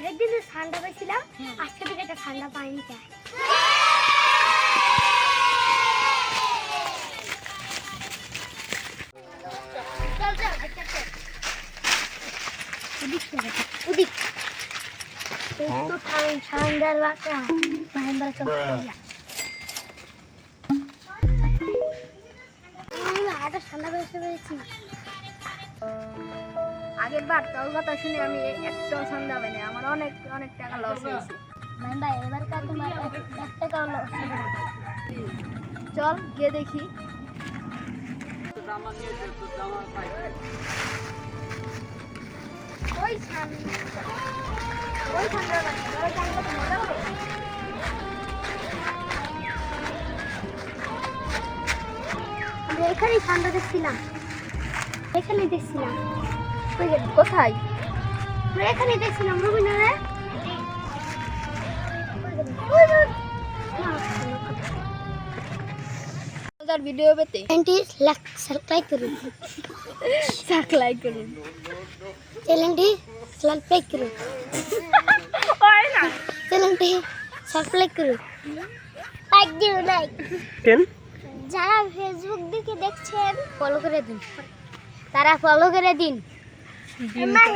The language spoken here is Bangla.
আগের দিন ঠান্ডা পাইছিলাম আজকে থেকে একটা ঠান্ডা পাইনি চাই। উদিক তো ঠান্ডার বাঁকা ঠান্ডা পেয়েছে পেয়েছি আগের বার তোর কথা শুনে আমি একটাও সন্ধ্যা পাইনি আমার অনেক অনেক টাকা লস হয়েছে। ভাই এবার কার তোমার এক চল গিয়ে দেখি। ওই ওই মজা হবে। এখানেই ঠান্ডা দেখছিলাম। এখানেই দেখছিলাম। কোথায়? এখানেই দেখছিলাম রবীন্দ্র ভিডিও পেতে? চ্যানেলটি সাবস্ক্রাইব করুন। সাকলাই করুন। চ্যানেলটি সাবস্ক্রাইব করুন। হয় না। চ্যানেলটি সাবস্ক্রাইব করুন। লাইক দিন লাইক যারা ফেসবুক দিকে দেখছেন ফলো করে দিন। তারা ফলো করে দিন। ধন্যবাদ